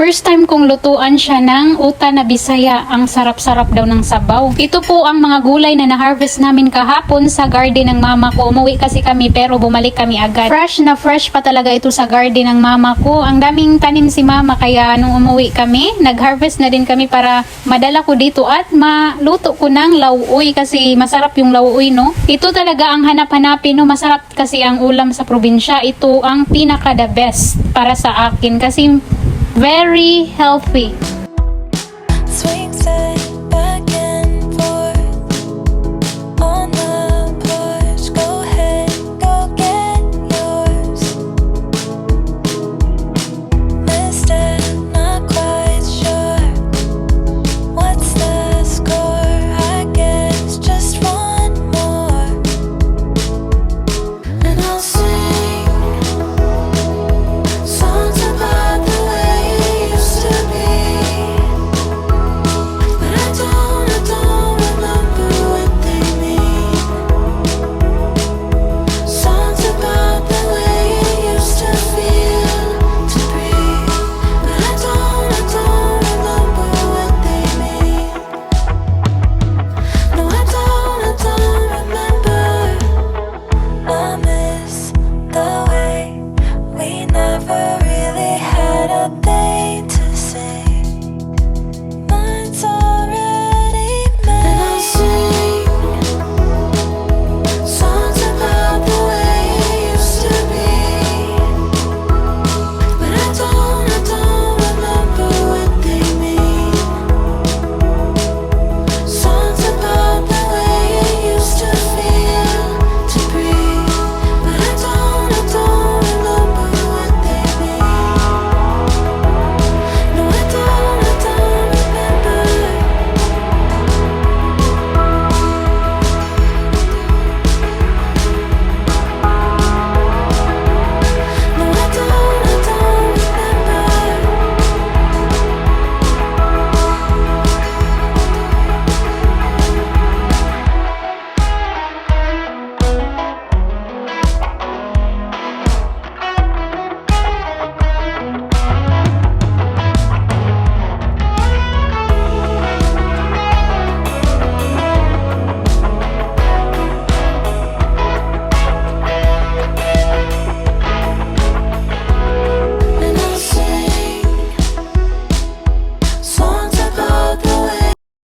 First time kong lutuan siya ng uta na bisaya. Ang sarap-sarap daw ng sabaw. Ito po ang mga gulay na na-harvest namin kahapon sa garden ng mama ko. Umuwi kasi kami pero bumalik kami agad. Fresh na fresh pa talaga ito sa garden ng mama ko. Ang daming tanim si mama kaya nung umuwi kami, nag-harvest na din kami para madala ko dito at maluto ko ng lauoy kasi masarap yung lauoy no. Ito talaga ang hanap-hanapin no. Masarap kasi ang ulam sa probinsya. Ito ang pinaka the best para sa akin kasi very healthy.